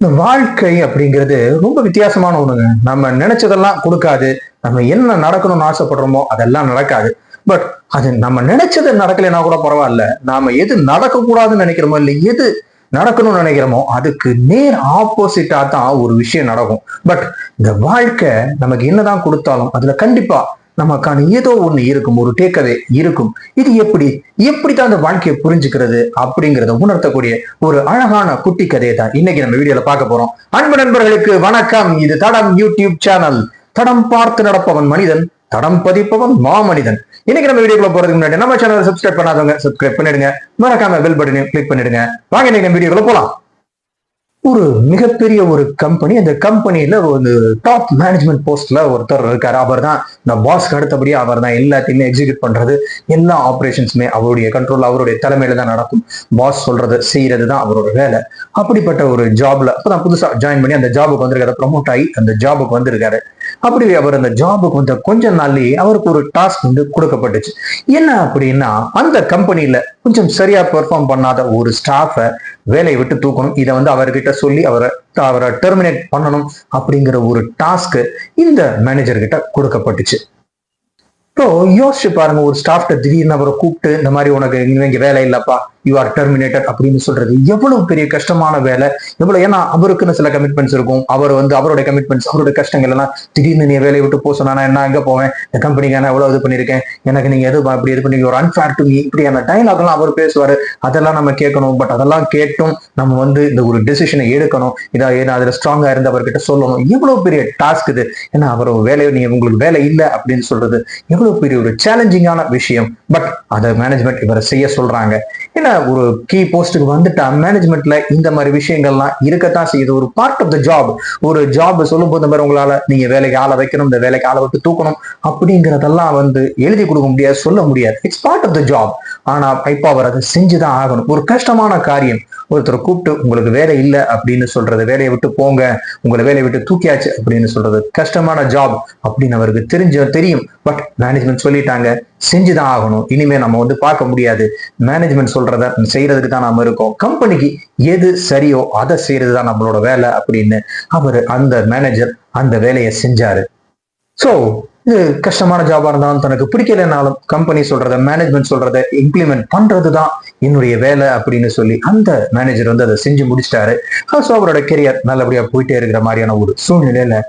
இந்த வாழ்க்கை அப்படிங்கிறது ரொம்ப வித்தியாசமான ஒண்ணுங்க. நம்ம நினைச்சதெல்லாம் கொடுக்காது. நம்ம என்ன நடக்கணும்னு ஆசைப்படுறோமோ அதெல்லாம் நடக்காது. பட் அது நம்ம நினைச்சது நடக்கலைன்னா கூட பரவாயில்ல. நாம எது நடக்கக்கூடாதுன்னு நினைக்கிறோமோ இல்லை எது நடக்கணும்னு நினைக்கிறோமோ அதுக்கு நேர் ஆப்போசிட்டா தான் ஒரு விஷயம் நடக்கும். பட் இந்த வாழ்க்கை நமக்கு என்னதான் கொடுத்தாலும் அதுல கண்டிப்பா நமக்கான ஏதோ ஒண்ணு இருக்கும் ஒரு டேக்கவே இருக்கும். இது எப்படி? எப்படித்தான் அந்த வாழ்க்கையை புரிஞ்சுக்கிறது அப்படிங்கறத உணர்த்தக்கூடிய ஒரு அழகான குட்டி கதையை தான் இன்னைக்கு நம்ம வீடியோல பார்க்க போறோம். அன்பு நண்பர்களுக்கு வணக்கம். இது தடம் யூடியூப் சேனல். தடம் பார்த்து நடப்பவன் மனிதன் தடம் பதிப்பவன் மாமனிதன். இன்னைக்கு நம்ம வீடியோக்குள்ள போறதுக்கு முன்னாடி நம்ம சேனலை சப்ஸ்கிரைப் பண்ணாதவங்க சப்ஸ்கிரைப் பண்ணிடுங்க. மறக்காம பெல் பட்டனையும் கிளிக் பண்ணிடுங்க. வாங்க இன்னைக்கு நம்ம வீடியோக்குள்ள போலாம். ஒரு மிகப்பெரிய ஒரு கம்பெனி அந்த கம்பெனியில ஒரு டாப் மேனேஜ்மெண்ட் போஸ்ட்ல ஒருத்தர் இருக்காரு. அவர் தான் இந்த பாஸ்க்கு அடுத்தபடியே அவர் தான் எல்லாத்தையுமே எக்ஸிக்யூட் பண்றது எல்லா ஆப்ரேஷன்ஸுமே அவருடைய கண்ட்ரோல் அவருடைய தலைமையில தான் நடக்கும். பாஸ் சொல்றது செய்யறது தான் அவரோட வேலை. அப்படிப்பட்ட ஒரு ஜாப்ல அப்பதான் புதுசா ஜாயின் பண்ணி அந்த ஜாபுக்கு வந்திருக்காரு ப்ரமோட் ஆகி அந்த ஜாபுக்கு வந்திருக்காரு. அப்படி அவர் அந்த ஜாபுக்கு வந்த கொஞ்ச நாள்லயே அவருக்கு ஒரு டாஸ்க் வந்து கொடுக்கப்பட்டுச்சு. என்ன அப்படின்னா அந்த கம்பெனில கொஞ்சம் சரியா பெர்ஃபார்ம் பண்ணாத ஒரு ஸ்டாஃபை வேலையை விட்டு தூக்கணும். இதை வந்து அவர்கிட்ட சொல்லி அவரை அவரை டெர்மினேட் பண்ணணும் அப்படிங்கிற ஒரு டாஸ்க் இந்த மேனேஜர்கிட்ட கொடுக்கப்பட்டுச்சு. இப்போ யோசிச்சு பாருங்க ஒரு ஸ்டாஃப்ட திடீர்னு அவரை கூப்பிட்டு இந்த மாதிரி உனக்கு இங்க வேலை இல்லப்பா யூ ஆர் டெர்மினேட்டட் அப்படின்னு சொல்றது. எவ்வளவு பெரிய கஷ்டமான வேலை. எவ்வளவு ஏன்னா அவருக்குன்னு சில கமிட்மெண்ட்ஸ் இருக்கும். அவர் வந்து அவருடைய கமிட்மெண்ட்ஸ் அவருடைய கஷ்டங்கள் எல்லாம் திடீர்னு நீ வேலையை விட்டு போக சொன்னா என்ன எங்க போவேன்? இந்த கம்பெனிக்கு நான் எவ்வளவு இது பண்ணிருக்கேன் எனக்கு நீங்க எது அப்படி இது பண்ணி ஒரு அன்ஃபேர் டு மீ இப்படியான டைலாக் எல்லாம் அவர் பேசுவாரு. அதெல்லாம் நம்ம கேட்கணும். பட் அதெல்லாம் கேட்டும் நம்ம வந்து இந்த ஒரு டெசிஷனை எடுக்கணும். இதா ஏன்னா அதுல ஸ்ட்ராங்கா இருந்து அவர்கிட்ட சொல்லணும். எவ்வளவு பெரிய டாஸ்க் இது. ஏன்னா அவர் வேலையை நீங்க உங்களுக்கு வேலை இல்லை அப்படின்னு சொல்றது. எவ்வளவு பெரிய ஒரு சேலஞ்சிங்கான விஷயம். பட் அதை மேனேஜ்மெண்ட் இவரை செய்ய சொல்றாங்க. ஏன்னா ஒரு கீ போஸ்ட்டுக்கு வந்துட்டா மேனேஜ்மெண்ட்ல இந்த மாதிரி விஷயங்கள்லாம் இருக்கத்தான் செய்யுது. ஒரு பார்ட் ஆஃப் த ஜாப் ஒரு ஜாப் சொல்லும் போது மாதிரி உங்களால நீங்க வேலைக்கு ஆளை வைக்கணும் இந்த வேலைக்கு ஆளை விட்டு தூக்கணும் அப்படிங்கறதெல்லாம் வந்து எழுதி கொடுக்க முடியாது சொல்ல முடியாது. It's part of the job ஆனா பைப்பா அவர் அதை செஞ்சுதான் ஆகணும். ஒரு கஷ்டமான காரியம். ஒருத்தர் கூப்பிட்டு உங்களுக்கு வேலை இல்லை அப்படின்னு சொல்றது வேலையை விட்டு போங்க. உங்களை வேலையை விட்டு தூக்கியாச்சு அப்படின்னு சொல்றது கஷ்டமான ஜாப் அப்படின்னு அவருக்கு தெரிஞ்ச தெரியும். பட் மேனேஜ்மெண்ட் சொல்லிட்டாங்க செஞ்சுதான் ஆகணும். இனிமே நம்ம வந்து பார்க்க முடியாது. மேனேஜ்மெண்ட் சொல்றத செய்யறதுக்கு தான் நாம இருக்கோம். கம்பெனிக்கு எது சரியோ அதை செய்யறது தான் நம்மளோட வேலை அப்படின்னு அவர் அந்த மேனேஜர் அந்த வேலையை செஞ்சாரு. ஸோ இது கஷ்டமான ஜாபா இருந்தாலும் தனக்கு பிடிக்கலைனாலும் கம்பெனி சொல்றத மேனேஜ்மெண்ட் சொல்றத இம்ப்ளிமெண்ட் பண்றது தான் என்னுடைய வேலை அப்படின்னு சொல்லி அந்த மேனேஜர் வந்து அதை செஞ்சு முடிச்சிட்டாரு. ஸோ அவரோட கெரியர் நல்லபடியா போயிட்டே இருக்கிற மாதிரியான ஒரு சூழ்நிலையில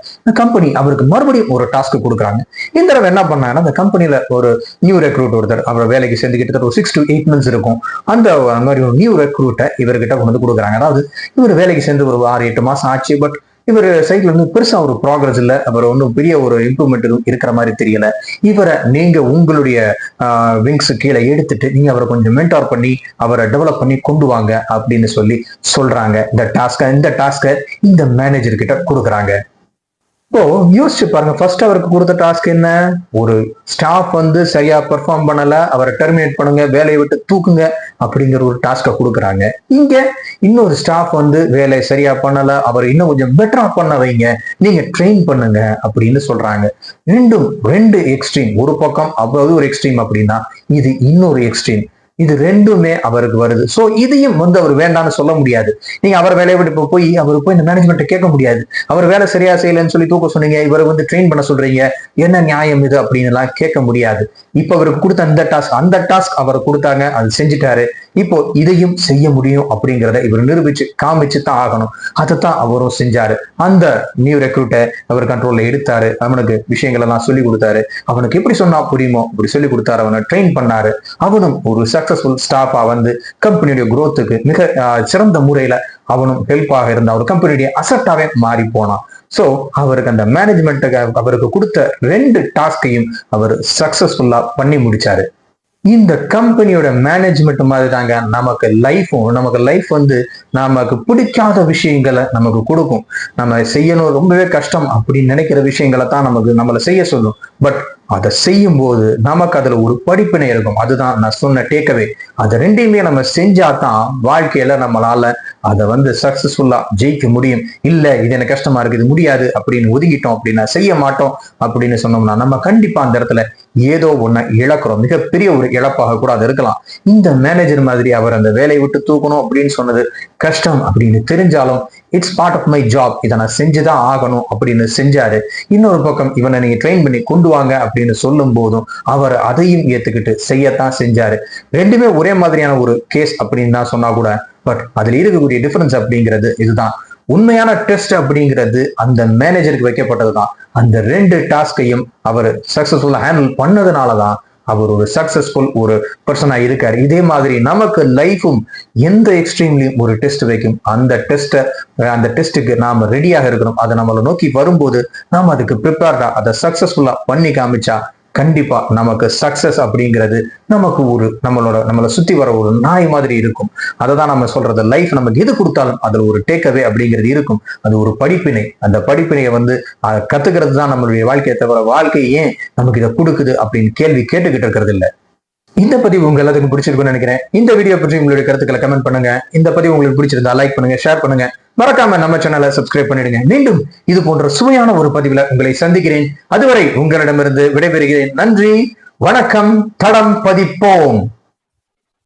கம்பெனி அவருக்கு மறுபடியும் ஒரு டாஸ்க் கொடுக்குறாங்க. இந்த தடவை என்ன பண்ணாங்கன்னா அந்த கம்பெனில ஒரு நியூ ரெக்ரூட் ஒருத்தர் அவரை வேலைக்கு சேர்ந்து கிட்டத்தட்ட ஒரு சிக்ஸ் டு எயிட் மந்த்ஸ் இருக்கும். அந்த மாதிரி ஒரு நியூ ரெக்ரூட்டை இவர்கிட்ட கொண்டு வந்து கொடுக்குறாங்க. அதாவது இவர் வேலைக்கு சேர்ந்து ஒரு ஆறு எட்டு மாசம் ஆச்சு பட் இவர் சைட்ல இருந்து பெருசா ஒரு ப்ராக்ரஸ் இல்ல. அவர் ஒன்றும் பெரிய ஒரு இம்ப்ரூவ்மெண்ட் இருக்கிற மாதிரி தெரியல. இவரை நீங்க உங்களுடைய விங்ஸ் கீழே எடுத்துட்டு நீங்க அவரை கொஞ்சம் மென்டார் பண்ணி அவரை டெவலப் பண்ணி கொண்டு வாங்க அப்படின்னு சொல்லி சொல்றாங்க. இந்த டாஸ்க இந்த டாஸ்க இந்த மேனேஜர் கிட்ட கொடுக்குறாங்க. இப்போ யோசிச்சு பாருங்க ஃபர்ஸ்ட் அவருக்கு கொடுத்த டாஸ்க் என்ன? ஒரு ஸ்டாஃப் வந்து சரியா பெர்ஃபார்ம் பண்ணல அவரை டெர்மினேட் பண்ணுங்க வேலையை விட்டு தூக்குங்க அப்படிங்கிற ஒரு டாஸ்கை கொடுக்குறாங்க. இங்க இன்னொரு ஸ்டாஃப் வந்து வேலையை சரியா பண்ணல அவர் இன்னும் கொஞ்சம் பெட்டரா பண்ண வைங்க நீங்க ட்ரெயின் பண்ணுங்க அப்படின்னு சொல்றாங்க. ரெண்டும் ரெண்டு எக்ஸ்ட்ரீம் ஒரு பக்கம் அவ்வளவு ஒரு எக்ஸ்ட்ரீம் அப்படின்னா இது இன்னொரு எக்ஸ்ட்ரீம் இது ரெண்டுமே அவருக்கு வருது. ஸோ இதையும் வந்து அவர் வேண்டாம்னு சொல்ல முடியாது. நீங்க அவர் வேலையை விட்டு இப்போ போய் அவர் போய் இந்த மேனேஜ்மெண்ட்டை கேட்க முடியாது. அவர் வேலை சரியா செய்யலன்னு சொல்லி தூக்க சொன்னீங்க இவரை வந்து ட்ரெயின் பண்ண சொல்றீங்க என்ன நியாயம் இது அப்படின்னு எல்லாம் கேட்க முடியாது. இப்ப அவருக்கு கொடுத்த அந்த டாஸ்க் அந்த டாஸ்க் அவர் கொடுத்தாங்க அது செஞ்சுட்டாரு. இப்போ இதையும் செய்ய முடியும் அப்படிங்கிறத இவர் நிரூபிச்சு காமிச்சு தான் ஆகணும். அதைத்தான் அவரும் செஞ்சாரு. அந்த நியூ ரெக்ரூட்டை அவர் கண்ட்ரோல்ல எடுத்தாரு. அவனுக்கு விஷயங்கள் எல்லாம் சொல்லி கொடுத்தாரு. அவனுக்கு எப்படி சொன்னா புரியுமோ அப்படி சொல்லி கொடுத்தாரு. அவனை ட்ரெயின் பண்ணாரு. அவனும் ஒரு சக்சஸ்ஃபுல் ஸ்டாஃபா வந்து கம்பெனியுடைய குரோத்துக்கு மிக சிறந்த முறையில அவனும் ஹெல்ப்பாக இருந்த ஒரு கம்பெனியுடைய அசட்டாவே மாறி போனான். சோ அவருக்கு அந்த மேனேஜ்மெண்ட்டுக்கு அவருக்கு கொடுத்த ரெண்டு டாஸ்கையும் அவர் சக்சஸ்ஃபுல்லா பண்ணி முடிச்சாரு. இந்த கம்பெனியோட மேனேஜ்மெண்ட் மாதிரி தாங்க நமக்கு லைஃபும் நமக்கு லைஃப் வந்து நமக்கு பிடிக்காத விஷயங்களை நமக்கு கொடுக்கும். நம்ம செய்யணும் ரொம்பவே கஷ்டம் அப்படின்னு நினைக்கிற விஷயங்களை தான் நமக்கு நம்மளை செய்ய சொல்லும். பட் அதை செய்யும் போது நமக்கு அதுல ஒரு படிப்பினை இருக்கும். அதுதான் நான் சொன்ன டேக்கவே அது ரெண்டையுமே நம்ம செஞ்சா தான் வாழ்க்கையில நம்மளால அதை வந்து சக்சஸ்ஃபுல்லா ஜெயிக்க முடியும். இல்ல இது எனக்கு கஷ்டமா இருக்குது முடியாது அப்படின்னு ஒதுங்கிட்டோம் அப்படின்னா செய்ய மாட்டோம் அப்படின்னு சொன்னோம்னா நம்ம கண்டிப்பா அந்த இடத்துல ஏதோ ஒண்ண இழக்கிறோம். மிகப்பெரிய ஒரு இழப்பாக கூட அது இருக்கலாம். இந்த மேனேஜர் மாதிரி அவர் அந்த வேலையை விட்டு தூக்கணும் அப்படின்னு சொன்னது கஷ்டம் அப்படின்னு தெரிஞ்சாலும் it's part of my job இதை நான் செஞ்சுதான் ஆகணும் அப்படின்னு செஞ்சாரு. இன்னொரு பக்கம் இவனை நீங்க ட்ரெயின் பண்ணி கொண்டு வாங்க அப்படின்னு சொல்லும் போதும் அவர் அதையும் ஏத்துக்கிட்டு செய்யத்தான் செஞ்சாரு. ரெண்டுமே ஒரே மாதிரியான ஒரு கேஸ் அப்படின்னு தான் சொன்னா கூட பட் அதுல இருக்கக்கூடிய டிஃபரன்ஸ் அப்படிங்கிறது இதுதான். உண்மையான டெஸ்ட் அப்படிங்கிறது அந்த மேனேஜருக்கு வைக்கப்பட்டதுதான். அந்த ரெண்டு டாஸ்கையும் அவர் சக்சஸ்ஃபுல்லாக ஹேண்டில் பண்ணதுனாலதான் அவர் ஒரு சக்சஸ்ஃபுல் ஒரு பர்சனா இருக்காரு. இதே மாதிரி நமக்கு லைஃபும் எந்த எக்ஸ்ட்ரீம்லயும் ஒரு டெஸ்ட் வைக்கும். அந்த டெஸ்ட்டை அந்த டெஸ்ட்டுக்கு நாம ரெடியாக இருக்கணும். அதை நம்மளை நோக்கி வரும்போது நாம அதுக்கு ப்ரிப்பேர்டாக அதை சக்ஸஸ்ஃபுல்லாக பண்ணி காமிச்சா கண்டிப்பா நமக்கு சக்சஸ் அப்படிங்கிறது நமக்கு ஒரு நம்மளோட நம்மளை சுத்தி வர ஒரு நாய் மாதிரி இருக்கும். அதை தான் நம்ம சொல்றது லைஃப் நமக்கு எது கொடுத்தாலும் அதுல ஒரு டேக்அவே அப்படிங்கிறது இருக்கும். அது ஒரு படிப்பினை. அந்த படிப்பினையை வந்து அஹ், கத்துக்கிறது தான் நம்மளுடைய வாழ்க்கையை தவிர வாழ்க்கை ஏன் நமக்கு இதை கொடுக்குது அப்படின்னு கேள்வி கேட்டுக்கிட்டு இருக்கிறது இல்ல. இந்த பதிவு உங்க எல்லாத்துக்கும் பிடிச்சிருக்கும்னு நினைக்கிறேன். இந்த வீடியோ பற்றி உங்களுடைய கருத்துக்களை கமெண்ட் பண்ணுங்க. இந்த பதிவு உங்களுக்கு பிடிச்சிருந்தா லைக் பண்ணுங்க ஷேர் பண்ணுங்க. மறக்காம நம்ம சேனலை சப்ஸ்கிரைப் பண்ணிடுங்க. மீண்டும் இது போன்ற சுவையான ஒரு பதிவில் உங்களை சந்திக்கிறேன். அதுவரை உங்களிடமிருந்து விடைபெறுகிறேன். நன்றி. வணக்கம். தடம் பதிப்போம்.